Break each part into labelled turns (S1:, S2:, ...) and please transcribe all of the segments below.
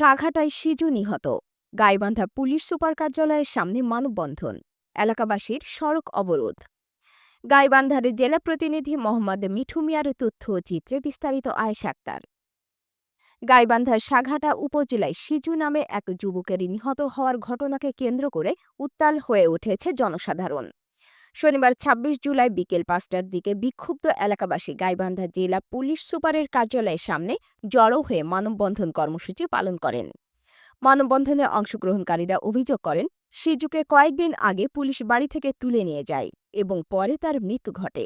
S1: সাঘাটায় সিজু নিহত। Gaibandha police super কার্যালয়ের সামনে মানববন্ধন, এলাকাবাসীর সড়ক অবরোধ। গাইবান্ধার জেলা প্রতিনিধি মোহাম্মদ মিঠু মিয়ার তথ্য চিত্রে বিস্তারিত আয়েশ আক্তার। গাইবান্ধার সাঘাটা উপজেলায় সিজু নামে এক যুবকের নিহত হওয়ার ঘটনাকে কেন্দ্র করে উত্তাল হয়ে উঠেছে জনসাধারণ। শনিবার ২৬ জুলাই বিকেল পাঁচটার দিকে বিক্ষুব্ধ এলাকাবাসী গাইবান্ধা জেলা পুলিশ সুপারের কার্যালয়ের সামনে জড়ো হয়ে মানববন্ধন কর্মসূচি পালন করেন। মানববন্ধনে অংশগ্রহণকারীরা অভিযোগ করেন, সিজুকে কয়েকদিন আগে পুলিশ বাড়ি থেকে তুলে নিয়ে যায় এবং পরে তার মৃত্যু ঘটে।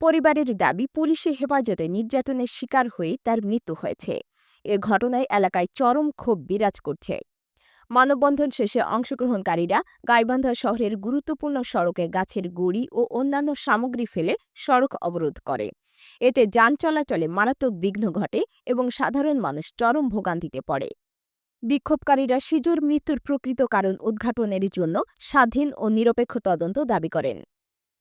S1: পরিবারের দাবি, পুলিশের হেফাজতে নির্যাতনের শিকার হয়ে তার মৃত্যু হয়েছে। এ ঘটনায় এলাকায় চরম ক্ষোভ বিরাজ করছে। মানববন্ধন শেষে অংশগ্রহণকারীরা গাইবান্ধা শহরের গুরুত্বপূর্ণ সড়কে গাছের গুড়ি ও অন্যান্য সামগ্রী ফেলে সড়ক অবরোধ করে। এতে যান চলাচলে মারাত্মক বিঘ্ন ঘটে এবং সাধারণ মানুষ চরম ভোগান্তিতে পড়ে। বিক্ষোভকারীরা সিজুর মৃত্যুর প্রকৃত কারণ উদ্ঘাটনের জন্য স্বাধীন ও নিরপেক্ষ তদন্ত দাবি করেন।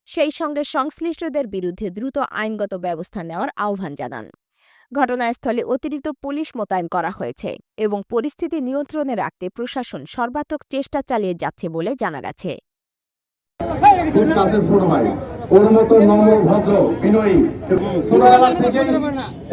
S1: সেই সঙ্গে সংশ্লিষ্টদের বিরুদ্ধে দ্রুত আইনগত ব্যবস্থা নেওয়ার আহ্বান জানান। ঘটনাস্থলে অতিরিক্ত পুলিশ মোতায়েন করা হয়েছে এবং পরিস্থিতি নিয়ন্ত্রণে রাখতে প্রশাসন সর্বাত্মক চেষ্টা চালিয়ে যাচ্ছে বলে জানা গেছে।
S2: খুব কাছের ছোট ভাই ওর মতো নম্র ভদ্র বিনয়ী। ছোটবেলা থেকে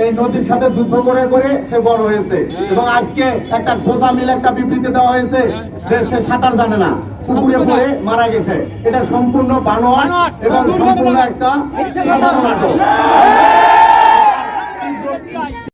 S2: এই নদীর সাথে যুদ্ধ করে করে সে বড় হয়েছে এবং আজকে একটা গোজা মিলে একটা বিবৃতি দেওয়া হয়েছে যে সে সাঁতার জানে না। পুকুরে পড়ে মারা গেছে। এটা সম্পূর্ণ বানোয়াট এবং সম্পূর্ণ একটা নাটক।